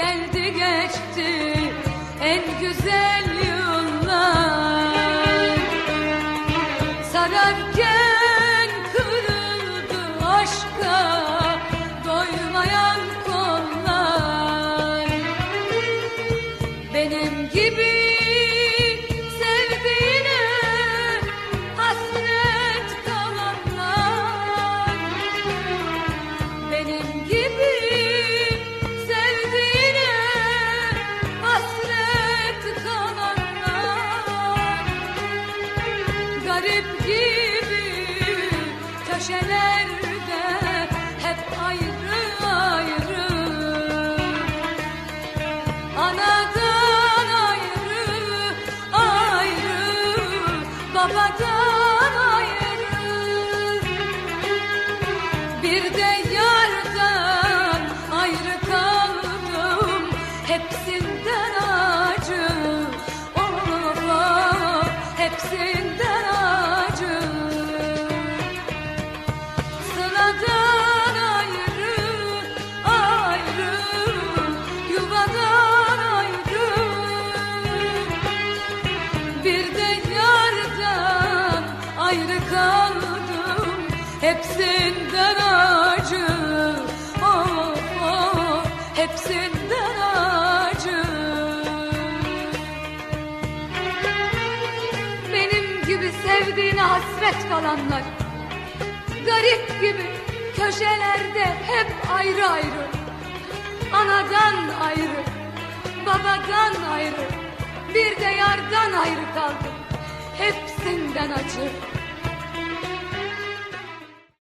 geldi geçti en güzel yıllar. Sararken kırıldı aşka doymayan kollar. Benim gibi köşelerde hep ayrı ayrı Anadan ayrı, ayrı, babadan ayrı. Bir de yardan ayrı kaldım, hepsinden acı. Oh, hepsinden Bir de yardan ayrı kaldım, hepsinden acı. Oh, oh, hepsinden acı. Benim gibi sevdiğine hasret kalanlar Garip gibi köşelerde hep ayrı ayrı Anadan ayrı, Bir de yardan ayrı kaldım. Hepsinden acı